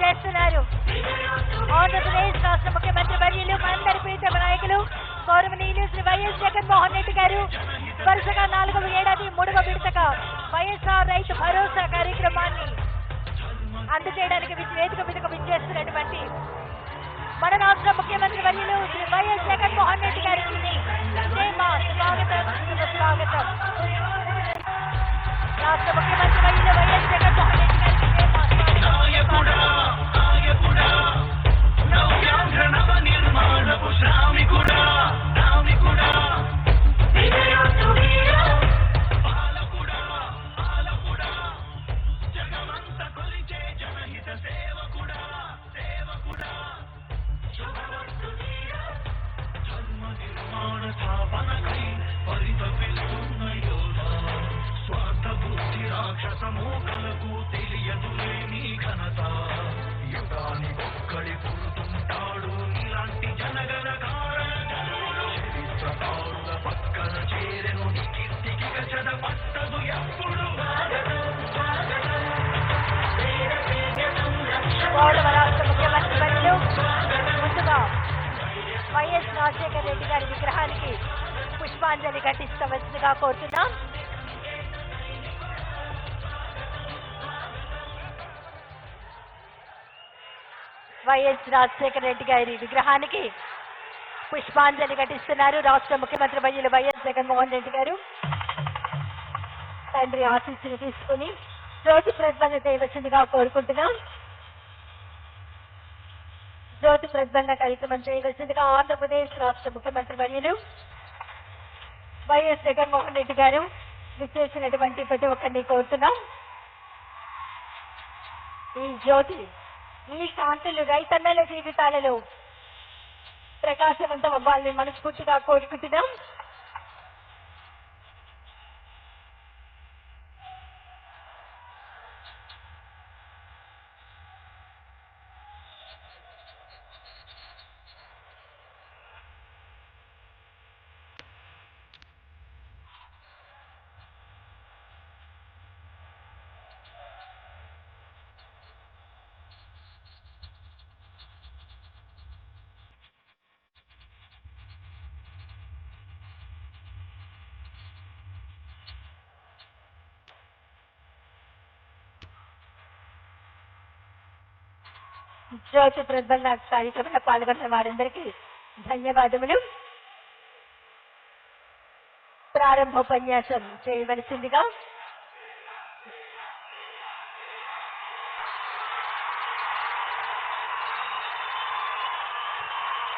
చేస్తున్నారు. ఆంధ్రప్రదేశ్ రాష్ట్ర ముఖ్యమంత్రి వర్యులు మందరి ప్రీతమ నాయకులు గౌరవనీయులు శ్రీ వైఎస్ జగన్మోహన్ రెడ్డి గారు. వరుసగా నాలుగవ ఏడాది మూడవ విడతగా వైఎస్ఆర్ రైతు భరోసా కార్యక్రమాన్ని అందజేయడానికి వేదిక మీదకు విచ్చేస్తున్నటువంటి మన రాష్ట్ర ముఖ్యమంత్రి వర్యులు శ్రీ వైఎస్ జగన్మోహన్ రెడ్డి గారికి స్వాగతం స్వాగతం. రాష్ట్ర ముఖ్యమంత్రి గౌరవ రాష్ట్ర ముఖ్యమంత్రి పట్టదు ఎప్పుడు వైఎస్ రాజశేఖర రెడ్డి గారి విగ్రహానికి పుష్పాంజలి ఘటిస్తవలసిందిగా కోరుతున్నాం. వైఎస్ రాజశేఖర రెడ్డి గారి విగ్రహానికి పుష్పాంజలి ఘటిస్తున్నారు. రాష్ట్ర ముఖ్యమంత్రి వర్యులు వైఎస్ జగన్మోహన్ రెడ్డి గారు తండ్రి ఆశీస్సులు తీసుకుని జ్యోతి ప్రజ్వలన చేయవచ్చిందిగా కోరుకుంటున్నాం. జ్యోతి ప్రజ్వలన కార్యక్రమం చేయవలసిందిగా ఆంధ్రప్రదేశ్ రాష్ట్ర ముఖ్యమంత్రి వర్యులు వైఎస్ జగన్మోహన్ రెడ్డి గారు విచ్చేసినటువంటి ప్రతి ఒక్కరిని కోరుతున్నాం. ఈ జ్యోతి ఈ శాంతులు రైతన్నల జీవితాలలో ప్రకాశవంతం అవ్వాలని మనస్ఫూర్తిగా కోరుకుంటున్నాం. జ్యోతి ప్రజ్వలన కార్యక్రమంలో పాల్గొన్న వారందరికీ ధన్యవాదములు. ప్రారంభోపన్యాసం చేయవలసిందిగా